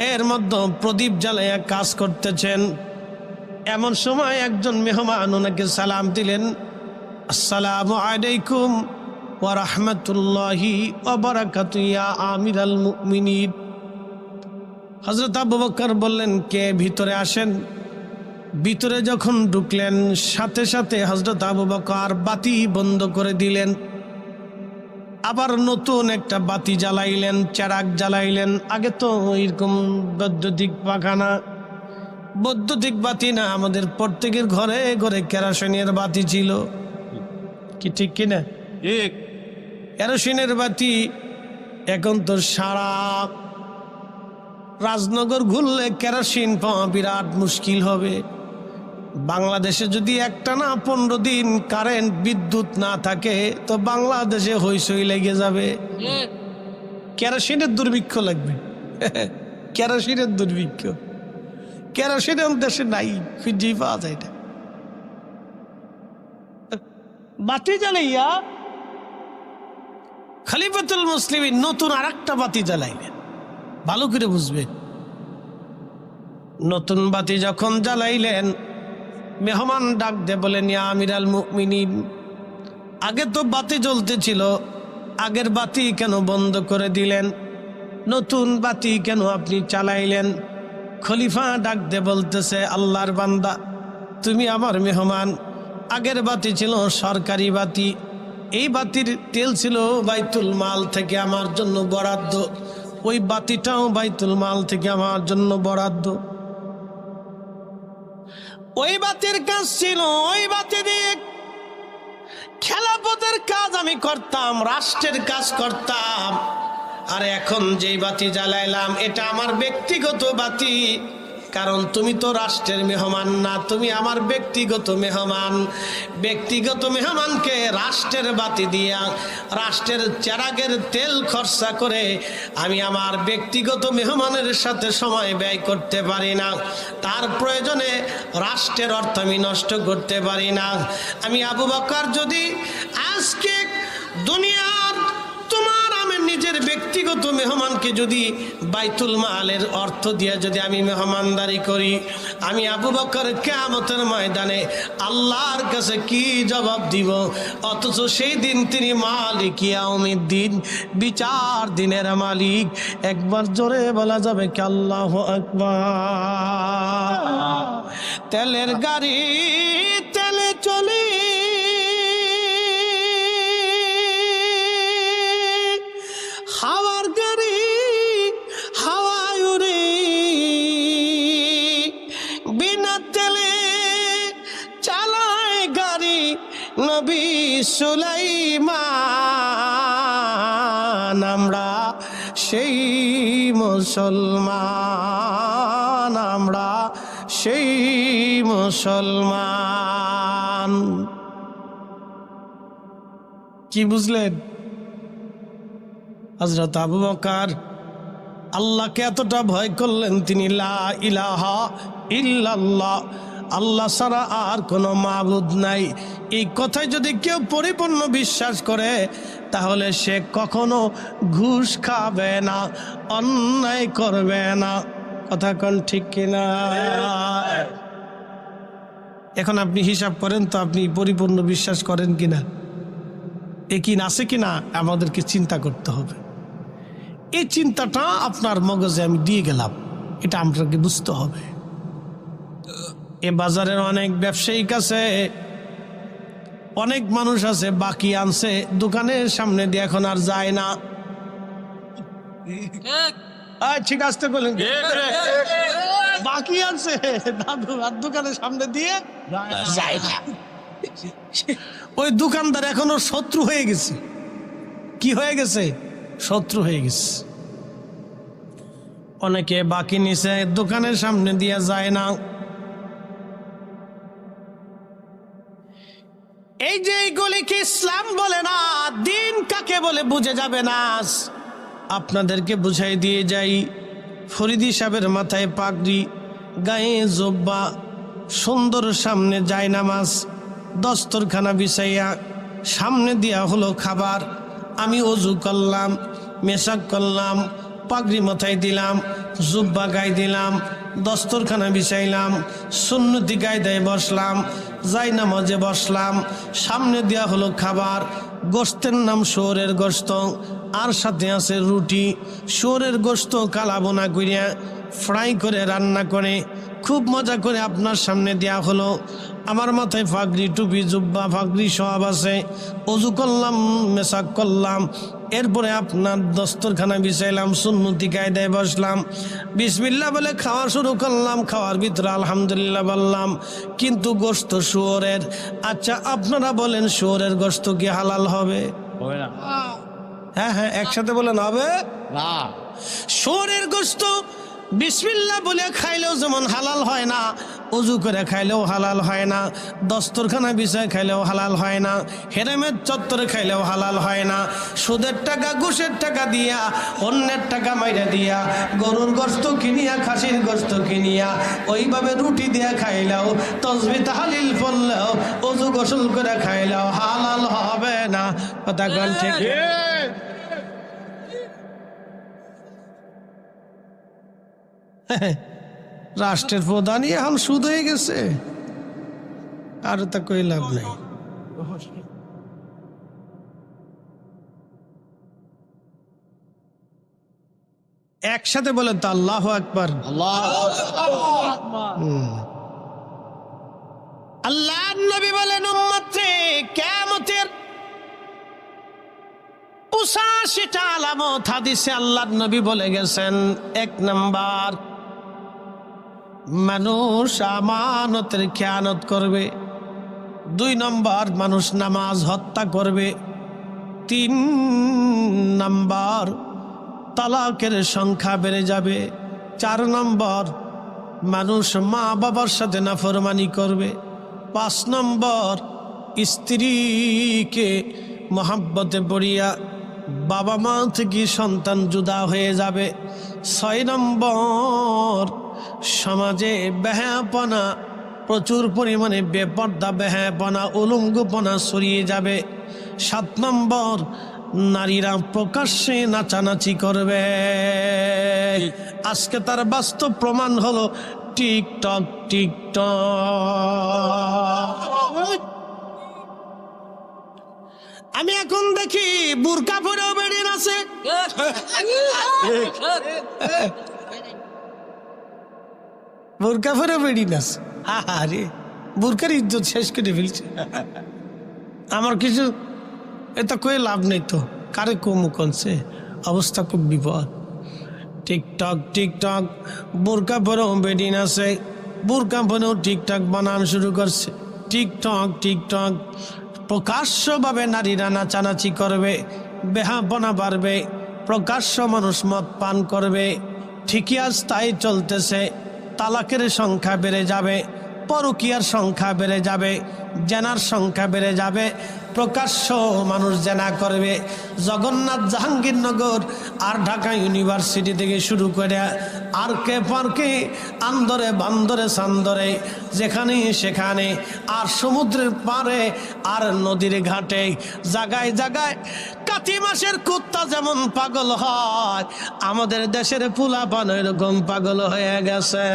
এর মধ্যে প্রদীপ জ্বালাইয়া কাজ করতেছেন। এমন সময় একজন মেহমান ওনাকে সালাম দিলেন, আসসালামু আলাইকুম ওয়া রাহমাতুল্লাহি ওয়া বারাকাতু ইয়া আমিরাল মুমিনিন। হযরত আবু বকর বললেন, কে ভিতরে আসেন? ভিতরে যখন ঢুকলেন, সাথে সাথে হজরত আবু বকর বাতি বন্ধ করে দিলেন। আবার নতুন একটা বাতি জ্বালাইলেন চেরাক জ্বালাইলেন। আগে তো এরকম বৈদ্যুতিক পাখানা। বৈদ্যুতিক বাতি না আমাদের প্রত্যেকের ঘরে ঘরে কেরাসিনের বাতি ছিল। কি ঠিক কিনা ঠিক। কেরোসিনের বাতি এখন তো সারা রাজনগর ঘুরলে কেরোসিন পাওয়া বিরাট মুশকিল হবে। বাংলাদেশে যদি একটা না পনেরো দিন কারেন্ট বিদ্যুৎ না থাকে তো বাংলাদেশে হইসই লেগে যাবে। কেরোসিনের দুর্ভিক্ষ লাগবে। কেরোসিনের দুর্ভিক্ষ। কেরোসিন দেশে নাই খুঁজেই পাওয়া যায় না। বাতি জ্বালাইয়া খালিফাতুল মুসলিমিন নতুন আর একটা বাতি জ্বালাইলেন। ভালো করে বুঝবেন। নতুন বাতি যখন জ্বালাইলেন মেহমান ডাক দে বলেন ইয়া আমিরাল মুমিনিন। আগে তো বাতি জ্বলতেছিল, আগের বাতি কেন বন্ধ করে দিলেন? নতুন বাতি কেন আপনি চালাইলেন? খলিফা ডাক দে বলতেছে, আল্লাহর বান্দা, তুমি আমার মেহমান। আগের বাতি ছিল সরকারি বাতি। এই বাতির তেল ছিল বাইতুল মাল থেকে আমার জন্য বরাদ্দ। ওই বাতিটাও বাইতুল মাল থেকে আমার জন্য বরাদ্দ। ওই বাতির কাজ ছিল, ওই বাতি দিয়ে খেলাপথের কাজ আমি করতাম, রাষ্ট্রের কাজ করতাম। আর এখন যেই বাতি জ্বালাইলাম, এটা আমার ব্যক্তিগত বাতি। কারণ তুমি তো রাষ্ট্রের মেহমান না, তুমি আমার ব্যক্তিগত মেহমান। ব্যক্তিগত মেহমানকে রাষ্ট্রের বাতি দিয়া, রাষ্ট্রের চেরাগের তেল খরচা করে আমি আমার ব্যক্তিগত মেহমানের সাথে সময় ব্যয় করতে পারি না। তার প্রয়োজনে রাষ্ট্রের অর্থ আমি নষ্ট করতে পারি না। আমি আবু বকর যদি আজকে নিজের ব্যক্তিগত মেহমানকে যদি বাইতুল মালের অর্থ দিয়ে যদি আমি মেহমানদারি করি, আমি আবু বকর কেয়ামতের ময়দানে আল্লাহর কাছে কি জবাব দিব? অথচ সেই দিন তিনি মালিক ইয়াউমির দিন বিচার দিনের মালিক। একবার জোরে বলা যাবে কি আল্লাহ আকবার? তেলের গাড়ি তেলে চলি নবী সুলাইমান, আমরা সেই মুসলমান, আমরা সেই মুসলমান। কি বুঝলেন? হজরত আবু বকার আল্লাহকে এতটা ভয় করলেন, তিনি লা ইলাহা ইল্লাল্লাহ আল্লাহ ছাড়া আর কোনো মাবুদ নাই। এই কথায় যদি কেউ পরিপূর্ণ বিশ্বাস করে, তাহলে সে কখনো ঘুষ খাবে না, অন্যায় করবে না। কথা কোন ঠিক কিনা? এখন আপনি হিসাব করেন তো আপনি পরিপূর্ণ বিশ্বাস করেন কিনা? এ কি না আছে কিনা? আমাদেরকে চিন্তা করতে হবে। এই চিন্তাটা আপনার মগজে আমি দিয়ে গেলাম। এটা আপনাকে বুঝতে হবে। এ বাজারের অনেক ব্যবসায়িক আছে অনেক মানুষ আছে বাকি আনছে দোকানের সামনে দিয়ে এখন আর যায় না। ঠিক আসতে বলেন। বাকি আছে দাদু আর দোকানের সামনে দিয়ে যায় না। ওই দোকানদার এখনও শত্রু হয়ে গেছে। কি হয়ে গেছে? শত্রু হয়ে গেছে। অনেকে বাকি নিছে দোকানের সামনে দিয়ে যায় না। কাকে বলে বুঝে যাবে না? আপনাদেরকে বুঝাই দিয়ে যাই। ফরিদি সাহেবের মাথায় পাগড়ি, গায়ে জব্বা, সুন্দর সামনে যায় নামাজ দস্তরখানা বিছাইয়া সামনে দেয়া হলো খাবার। আমি অজু করলাম, মেশাক করলাম, পাগড়ি মাথায় দিলাম, জুব্বা গাই দিলাম, দস্তরখানা বিছাইলাম, সুন্নতি গাইদায় বসলাম যাই নামাজে বসলাম, সামনে দেওয়া হলো খাবার গোস্তের নাম শোরের গোস্ত আর সাথে আছে রুটি। শোরের গোস্ত কালাবোনা করিয়া ফ্রাই করে রান্না করে। খুব মজা করে আপনার সামনে দেয়া হলো। আমার মাথায় ফাগরি টুপি, জুব্বা, ফাগরি সব আছে। অজু করলাম, মেশাক করলাম। এরপরে আপনার দস্তরখানা বিছাইলাম সুন্নতি কায়দায় বসলাম। বিসমিল্লা বলে খাওয়া শুরু করলাম খাওয়ার ভিতরে আলহামদুলিল্লাহ বললাম কিন্তু গোস্ত শুয়োরের আচ্ছা আপনারা বলেন শুয়োরের গোস্ত কি হালাল হবে? হ্যাঁ হ্যাঁ একসাথে বলেন হবে? না। শুয়োরের গোস্ত বিসমিল্লা বলে খাইলেও যেমন হালাল হয় না উজু করে খাইলেও হালাল হয় না দস্তরখানা বিষয় খাইলেও হালাল হয় না হেরেমের চত্বরে খাইলেও হালাল হয় না সুদের টাকা ঘুষের টাকা দিয়া অন্যের টাকা মাইরা দিয়া গরুর গোস্ত কিনিয়া খাসির গোস্ত কিনিয়া ওইভাবে রুটি দিয়া খাইলেও তসবি তাহালিল পড়লেও অজু গোসল করে খাইলেও হালাল হবে না। কথা কন ঠিক রাষ্ট্রের প্রধানই এখন সুদ হয়ে গেছে। আর তা কই লাভ নাই। একসাথে বলে তো আল্লাহ একবার আল্লাহ আল্লাহ নবী বলেন উম্মতে কেমতের পঁচাশিটা আলামত হাদিসে আল্লাহ নবী বলে গেছেন। এক নাম্বার মানুষ আমানতের খেয়ানত করবে। দুই নম্বর মানুষ নামাজ হত্যা করবে। তিন নম্বর তালাকের সংখ্যা বেড়ে যাবে। চার নম্বর মানুষ মা বাবার সাথে নাফরমানি করবে। পাঁচ নম্বর স্ত্রীকে মহাব্বতে পড়িয়া বাবা মা থেকে সন্তান জুদা হয়ে যাবে। ছয় নম্বর সমাজে ব্যাহাপনা প্রচুর পরিমাণে বেপর্দা বেহাপনা উলঙ্গপনা ছড়িয়ে যাবে। সাত নম্বর নারীরা প্রকাশ্যে নাচানাচি করবে। আজকে তার বাস্তব প্রমাণ হলো টিকটক টিকটক। আমি এখন দেখি বুরকা পরেও বেরিয়ে আছে বুরকা পরেও বেরিয়ে আছে আরে বুরকার ইজ্জত শেষ করে ফেলছে। আমার কিছু এটা কয়ে লাভ নেই তো। কারে কমু কনছে? অবস্থা খুব বিপদ। টিকটক টিকটক, বোরকা পরেও বেডিন আছে বোরকা পরেও টিকটক বানানো শুরু করছে। টিকটক টিকটক, প্রকাশ্যভাবে নারীরা নাচানাচি করবে বেহাপনা বাড়বে, প্রকাশ্য মানুষ মদ পান করবে। ঠিকই আজ তাই চলতেছে। তালাকের সংখ্যা বেড়ে যাবে, পরকিয়ার সংখ্যা বেড়ে যাবে, জেনার সংখ্যা বেড়ে যাবে, প্রকাশ্য মানুষ জেনা করবে। জগন্নাথ জাহাঙ্গীরনগর আর ঢাকা ইউনিভার্সিটি থেকে শুরু করে আর কে পার্কে আন্দরে বান্দরে সান্দরে, যেখানে সেখানে আর সমুদ্রের পারে আর নদীর ঘাটে, জাগায় জাগায় কাতি মাসের কুত্তা যেমন পাগল হয় আমাদের দেশের পুলা পান এরকম পাগল হয়ে গেছে।